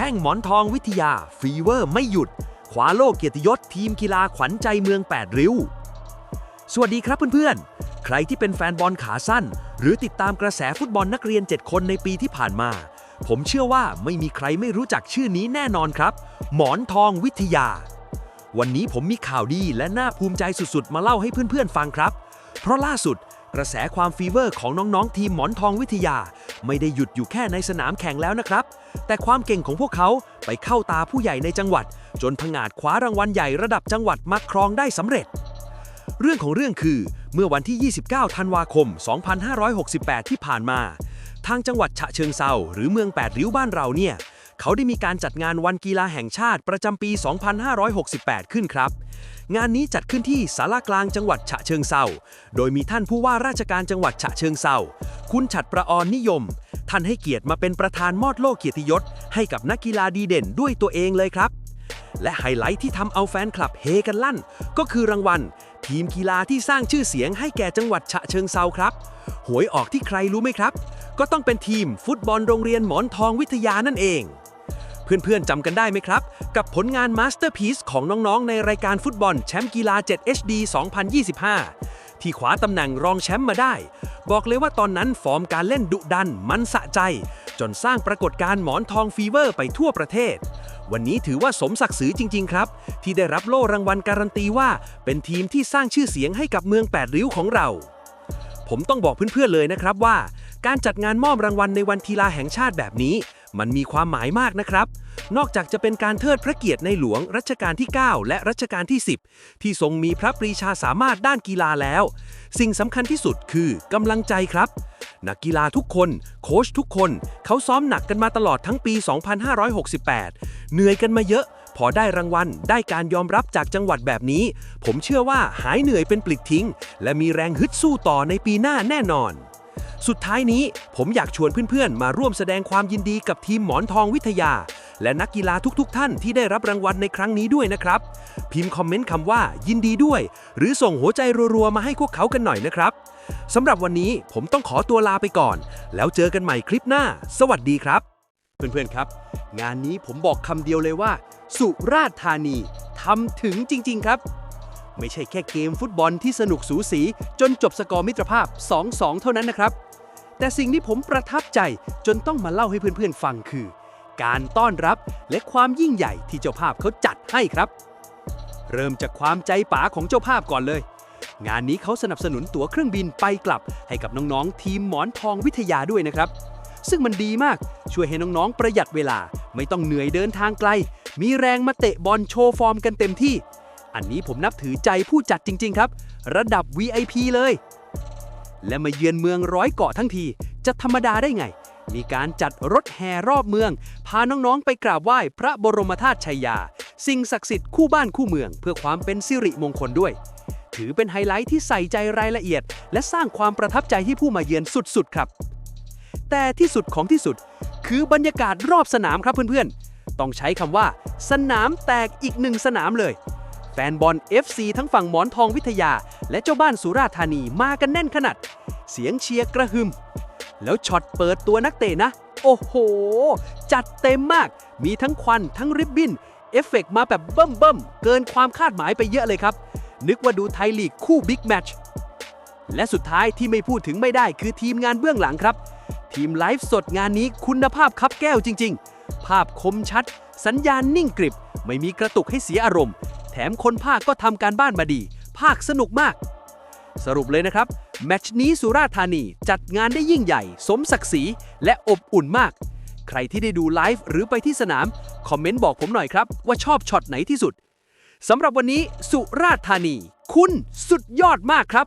ข้งหมอนทองวิทยาฟีเวอร์ไม่หยุดขวาโลกเกียรติยศทีมกีฬาขวัญใจเมือง 8 ริ้ว สวัสดีครับเพื่อนๆ ใครที่เป็นแฟนบอลขาสั้น หรือติดตามกระแสฟุตบอลนักเรียน 7 คนในปีที่ผ่านมา ผมเชื่อว่าไม่มีใครไม่รู้จักชื่อนี้แน่นอนครับ หมอนทองวิทยา วันนี้ผมมีข่าวดีและน่าภูมิใจสุดๆ มาเล่าให้เพื่อนๆ ฟังครับ เพราะล่าสุดกระแสความฟีเวอร์ของน้องๆ ทีมหมอนทองวิทยา ไม่ได้หยุดอยู่แค่ในสนามแข่งแล้วนะครับ แต่ความเก่งของพวกเขาไปเข้าตาผู้ใหญ่ในจังหวัด จนผงาดคว้ารางวัลใหญ่ระดับจังหวัดมาครองได้สำเร็จ เรื่องของเรื่องคือ เมื่อวันที่ 29 ธันวาคม 2568 ที่ผ่านมา ทางจังหวัดฉะเชิงเซาหรือเมืองแปดริ้วบ้านเราเนี่ย เขาได้มีการจัดงานวันกีฬาแห่งชาติประจำปี 2568 ขึ้นครับ งานนี้จัดขึ้นที่ศาลากลางจังหวัดฉะเชิงเซาโดยมีท่านผู้ว่าราชการจังหวัดฉะเชิงเซาคุณฉัดประออนนิยม ท่านให้เกียรติมาเป็นประธานมอดโลกเกียรติยศ ให้กับนักกีฬาดีเด่นด้วยตัวเองเลยครับ และไฮไลท์ที่ทำเอาแฟนคลับเฮกันลั่น ก็คือรางวัล ทีมกีฬาที่สร้างชื่อเสียงให้แก่จังหวัดฉะเชิงเซาครับ หวยออกที่ใครรู้ไหมครับ ก็ต้องเป็นทีมฟุตบอลโรงเรียนหมอนทองวิทยานั่นเอง เพื่อนๆจำกันได้ไหมครับ กับผลงานมาสเตอร์พี e ของน้องๆ ในรายการฟุตบอลแชมป์กีฬา 7 HD 2025 ที่ขวาตำแหน่งรองแชมป์มาได้ บอกเลยว่าตอนนั้นฟอร์มการเล่นดุดันมันสะใจ จนสร้างปรากฏการณ์หมอนทองฟีเวอร์ไปทั่วประเทศ วันนี้ถือว่าสมศักดิ์ศรีจริง ๆ ครับ ที่ได้รับโล่รางวัลการันตีว่า เป็นทีมที่สร้างชื่อเสียงให้กับเมืองแปดริ้วของเรา ผมต้องบอกเพื่อนๆเลยนะครับว่า การจัดงานมอบรางวัลในวันกีฬาแห่งชาติแบบนี้ มันมีความหมายมากนะครับ นอกจากจะเป็นการเทิดพระเกียรติในหลวงรัชกาลที่ 9 และรัชกาลที่ 10 ที่ทรงมีพระปรีชาสามารถด้านกีฬาแล้ว สิ่งสำคัญที่สุดคือกำลังใจครับ นักกีฬาทุกคน โค้ชทุกคน เขาซ้อมหนักกันมาตลอดทั้งปี 2568 เหนื่อยกันมาเยอะ พอได้รางวัล ได้การยอมรับจากจังหวัดแบบนี้ ผมเชื่อว่าหายเหนื่อยเป็นปลิดทิ้ง และมีแรงฮึดสู้ต่อในปีหน้าแน่นอน สุดท้ายนี้ผมอยากชวนเพื่อนๆ มาร่วมแสดงความยินดีกับทีมหมอนทองวิทยา และนักกีฬาทุกๆ ท่านที่ได้รับรางวัลในครั้งนี้ด้วยนะครับ พิมพ์คอมเมนต์คำว่ายินดีด้วย หรือส่งหัวใจรัวๆ มาให้พวกเขากันหน่อยนะครับสำหรับวันนี้ผมต้องขอตัวลาไปก่อน แล้วเจอกันใหม่คลิปหน้า สวัสดีครับ เพื่อนๆครับ งานนี้ผมบอกคำเดียวเลยว่า สุราษฎร์ธานีทำถึงจริง ๆ ครับ ไม่ใช่แค่เกมฟุตบอลที่สนุกสูสี จนจบสกอร์มิตรภาพ 2-2 เท่านั้นนะครับ แต่สิ่งที่ผมประทับใจจนต้องมาเล่าให้เพื่อนๆฟังคือ การต้อนรับและความยิ่งใหญ่ที่เจ้าภาพเขาจัดให้ครับ เริ่มจากความใจป๋าของเจ้าภาพก่อนเลย งานนี้เขาสนับสนุนตั๋วเครื่องบินไปกลับ ให้กับน้องๆ ทีมหมอนทองวิทยาด้วยนะครับ ซึ่งมันดีมากช่วยให้น้องๆประหยัดเวลา ไม่ต้องเหนื่อยเดินทางไกล มีแรงมาเตะบอลโชว์ฟอร์มกันเต็มที่ อันนี้ผมนับถือใจผู้จัดจริง ๆ ครับ ระดับ VIP เลย และมาเยือนเมืองร้อยเกาะทั้งที จะธรรมดาได้ไง มีการจัดรถแห่รอบเมือง พาน้อง ๆ ไปกราบไหว้พระบรมธาตุชัยยา สิ่งศักดิ์สิทธิ์คู่บ้านคู่เมือง เพื่อความเป็นสิริมงคลด้วย ถือเป็นไฮไลท์ที่ใส่ใจรายละเอียด และสร้างความประทับใจให้ผู้มาเยือนสุดๆครับ แต่ที่สุดของที่สุด คือบรรยากาศรอบสนามครับเพื่อนๆ ต้องใช้คำว่า สนามแตกอีกหนึ่งสนามเลย แฟนบอล FC ทั้งฝั่งหมอนทองวิทยา และเจ้าบ้านสุราษฎร์ธานีมากันแน่นขนาด เสียงเชียร์กระหึ่มแล้วช็อตเปิดตัวนักเตะนะ โอ้โห จัดเต็มมาก มีทั้งควันทั้งริบบิ้น เอฟเฟกต์มาแบบเบิ่มเบิ่มเกินความคาดหมายไปเยอะเลยครับ นึกว่าดูไทยลีกคู่บิ๊กแมตช์และสุดท้ายที่ไม่พูดถึงไม่ได้คือทีมงานเบื้องหลังครับ ทีมไลฟ์สดงานนี้คุณภาพคับแก้วจริง ๆ ภาพคมชัด สัญญาณนิ่งกริบ ไม่มีกระตุกให้เสียอารมณ์ แถมคนภาคก็ทำการบ้านมาดี ภาคสนุกมาก สรุปเลยนะครับ แมตช์นี้สุราษฎร์ธานีจัดงานได้ยิ่งใหญ่ สมศักดิ์ศรีและอบอุ่นมาก ใครที่ได้ดูไลฟ์หรือไปที่สนาม คอมเมนต์บอกผมหน่อยครับ ว่าชอบช็อตไหนที่สุดสำหรับวันนี้สุราษฎร์ธานี คุณสุดยอดมากครับ